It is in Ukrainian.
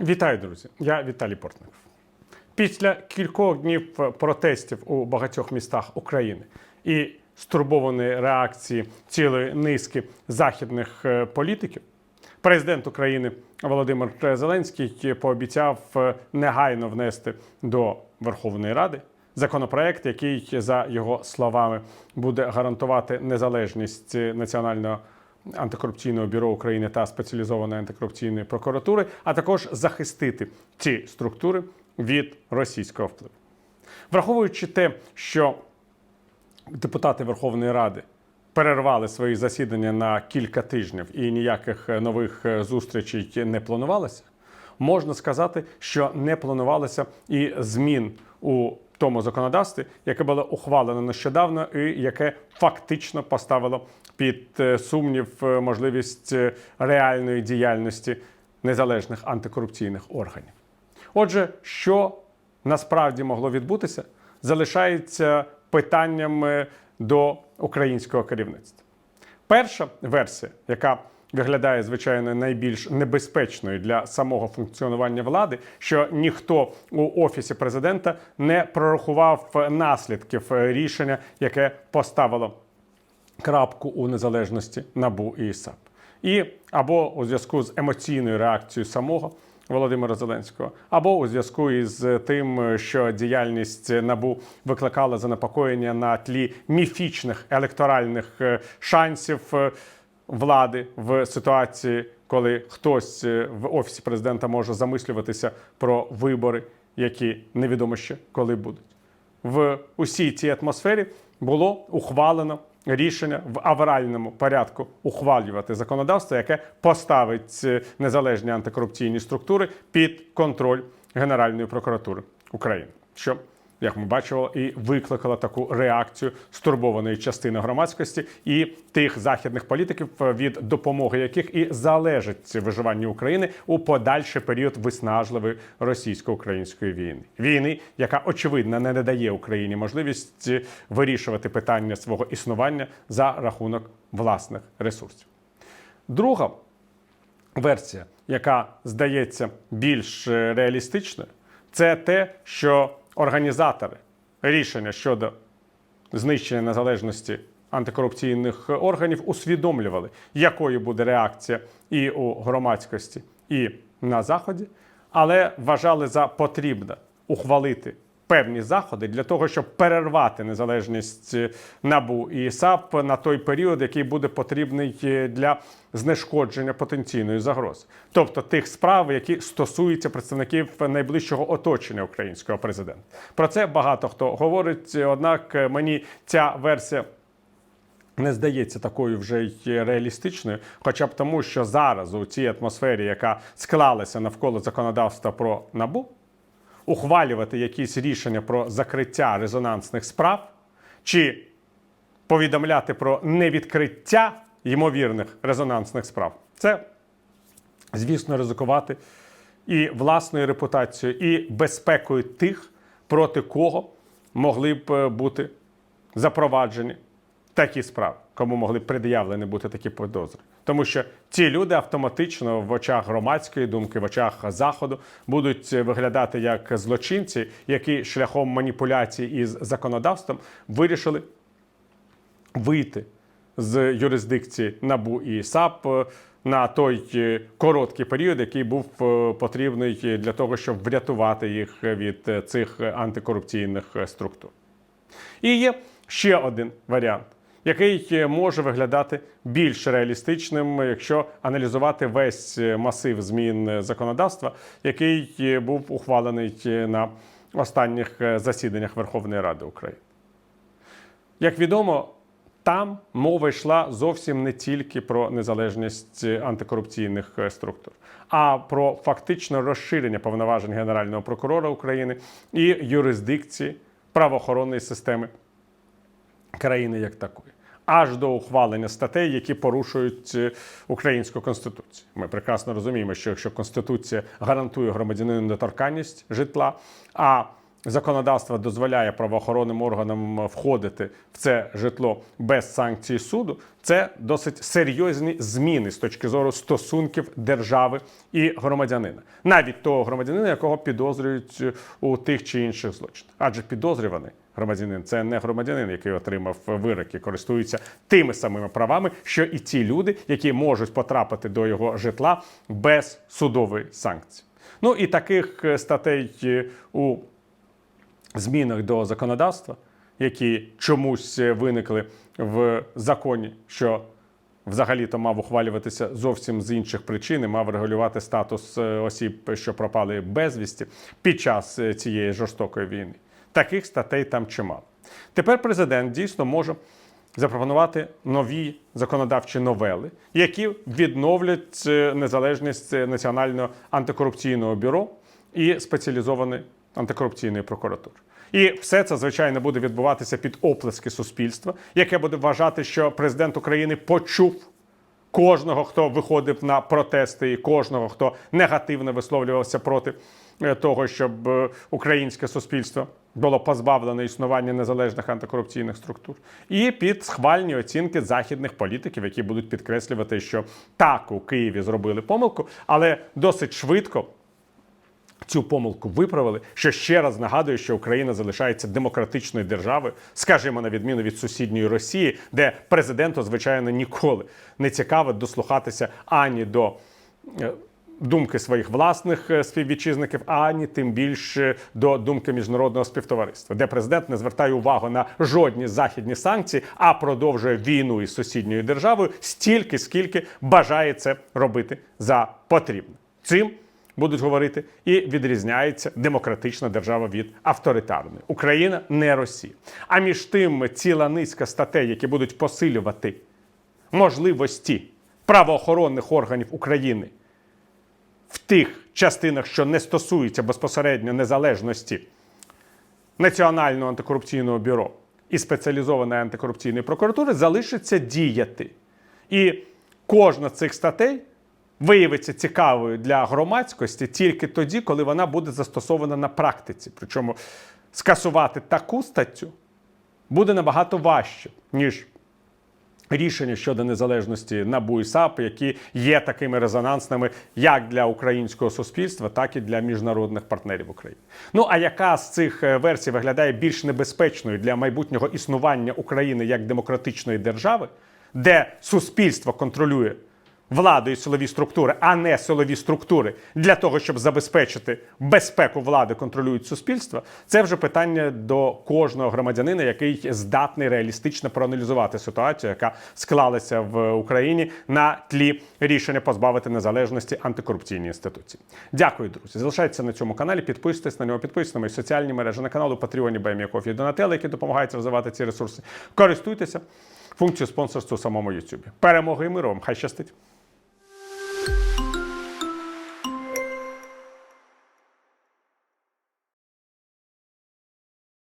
Вітаю, друзі! Я Віталій Портников. Після кількох днів протестів у багатьох містах України і стурбованої реакції цілої низки західних е, політиків, президент України Володимир Зеленський пообіцяв е, негайно внести до Верховної Ради законопроект, який, за його словами, буде гарантувати незалежність е, національного антикорупційного бюро України та спеціалізованої антикорупційної прокуратури, а також захистити ці структури від російського впливу. Враховуючи те, що депутати Верховної Ради перервали свої засідання на кілька тижнів і ніяких нових зустрічей не планувалося, можна сказати, що не планувалося і змін у тому законодавстві, яке було ухвалено нещодавно, і яке фактично поставило під е, сумнів е, можливість е, реальної діяльності незалежних антикорупційних органів. Отже, що насправді могло відбутися, залишається питанням е, до українського керівництва. Перша версія, яка виглядає звичайно найбільш небезпечною для самого функціонування влади, що ніхто у офісі президента не прорахував наслідків рішення, яке поставило крапку у незалежності НАБУ і САП. І або у зв'язку з емоційною реакцією самого Володимира Зеленського, або у зв'язку із тим, що діяльність НАБУ викликала занепокоєння на тлі міфічних електоральних е, шансів е, влади в ситуації, коли хтось е, в офісі президента може замислюватися про вибори, які невідомо ще коли будуть в усій цій атмосфері було ухвалено рішення в авральному порядку ухвалювати законодавство, яке поставить е, незалежні антикорупційні структури під контроль Генеральної прокуратури України. Що як ми бачили, і викликала таку реакцію стурбованої частини громадськості і тих західних політиків, е, від допомоги яких і залежить виживання України у подальший період виснажливої російсько-української війни. Війни, яка очевидно не надає Україні можливість е, вирішувати питання свого існування за рахунок власних ресурсів. Друга версія, яка здається більш е, реалістичною, це те, що організатори рішення щодо знищення незалежності антикорупційних органів усвідомлювали, якою буде реакція і у громадськості, і на заході, але вважали за потрібне ухвалити певні заходи для того, щоб перервати незалежність набу і САП на той період, який буде потрібний для знешкодження потенційної загрози, тобто тих справ, які стосуються представників найближчого оточення українського президента. Про це багато хто говорить однак мені ця версія. Не здається такою вже й реалістичною, хоча б тому, що зараз у цій атмосфері, яка склалася навколо законодавства про набу, ухвалювати якісь рішення про закриття резонансних справ чи повідомляти про невідкриття ймовірних резонансних справ. Це, звісно, ризикувати і власною репутацією, і безпекою тих, проти кого могли б бути запроваджені такі справи, кому могли пред'явлені бути такі підозри. Тому що ці люди автоматично в очах громадської думки, в очах заходу будуть виглядати як злочинці, які шляхом маніпуляцій із законодавством вирішили вийти з юрисдикції НАБУ і САП на той е, короткий період, який був е, потрібний для того, щоб врятувати їх від е, цих антикорупційних структур. І є ще один варіант, який може виглядати більш реалістичним, якщо аналізувати весь масив змін законодавства, який був ухвалений на останніх засіданнях Верховної Ради України. Як відомо, там мова йшла зовсім не тільки про незалежність антикорупційних структур, а про фактично розширення повноважень Генерального прокурора України і юрисдикції правоохоронної системи країни як такої. Аж до ухвалення статей, які порушують е, українську конституцію. Ми прекрасно розуміємо, що якщо конституція гарантує громадянину недоторканність житла, а законодавство дозволяє правоохоронним органам входити в це житло без санкцій суду, це досить серйозні зміни з точки зору стосунків держави і громадянина, навіть того громадянина, якого підозрюють у тих чи інших злочинах, адже підозрюваний. Громадянин це не громадянин, який отримав вирок і користується тими самими правами, що і ті люди, які можуть потрапити до його житла без судової санкції. Ну і таких е, статей е, у змінах до законодавства, які чомусь е, виникли в законі, що взагалі-то мав ухвалюватися зовсім з інших причин, і мав регулювати статус осіб, що пропали безвісті під час цієї жорстокої війни. Таких статей там чимало. Тепер президент дійсно може запропонувати нові законодавчі новели, які відновлять е, незалежність Національного антикорупційного бюро і спеціалізованої антикорупційної прокуратури. І все це звичайно буде відбуватися під оплески суспільства, яке буде вважати, що президент України почув кожного, хто виходив на протести, і кожного, хто негативно висловлювався проти е, того, щоб е, українське суспільство було позбавлене існування незалежних антикорупційних структур, і під схвальні оцінки західних політиків, які будуть підкреслювати, що так у Києві зробили помилку, але досить швидко. Цю помилку виправили, що ще раз нагадує, що Україна залишається демократичною державою, скажімо, на відміну від сусідньої Росії, де президенту, звичайно, ніколи не цікаво дослухатися ані до е, думки своїх власних е, співвітчизників, ані тим більше до думки міжнародного співтовариства, де президент не звертає увагу на жодні західні санкції, а продовжує війну із сусідньою державою стільки, скільки бажає це робити за потрібне. Цим будуть говорити, і відрізняється демократична держава від авторитарної. Україна не Росія. А між тим ціла низка статей, які будуть посилювати можливості правоохоронних органів України в тих частинах, що не стосуються безпосередньо незалежності Національного антикорупційного бюро і спеціалізованої антикорупційної прокуратури, залишиться діяти. І кожна з цих статей виявиться цікавою для громадськості тільки тоді, коли вона буде застосована на практиці. Причому скасувати таку статтю буде набагато важче, ніж рішення щодо незалежності НАБУ і САП, які є такими резонансними як для українського суспільства, так і для міжнародних партнерів України. Ну а яка з цих е, версій виглядає більш небезпечною для майбутнього існування України як демократичної держави, де суспільство контролює владу і силові структури, а не силові структури для того, щоб забезпечити безпеку влади, контролюють суспільство, це вже питання до кожного громадянина, який здатний реалістично проаналізувати ситуацію, яка склалася в Україні на тлі рішення позбавити незалежності антикорупційні інституції. Дякую, друзі. Залишайтеся на цьому каналі, підписуйтесь на нього, підписуйтесь на мої соціальні мережі на каналу Патреоні Байміяков і які допомагають розвивати ці ресурси. Користуйтеся функцією спонсорства у самому YouTube. Перемоги і миру вам! Хай щастить!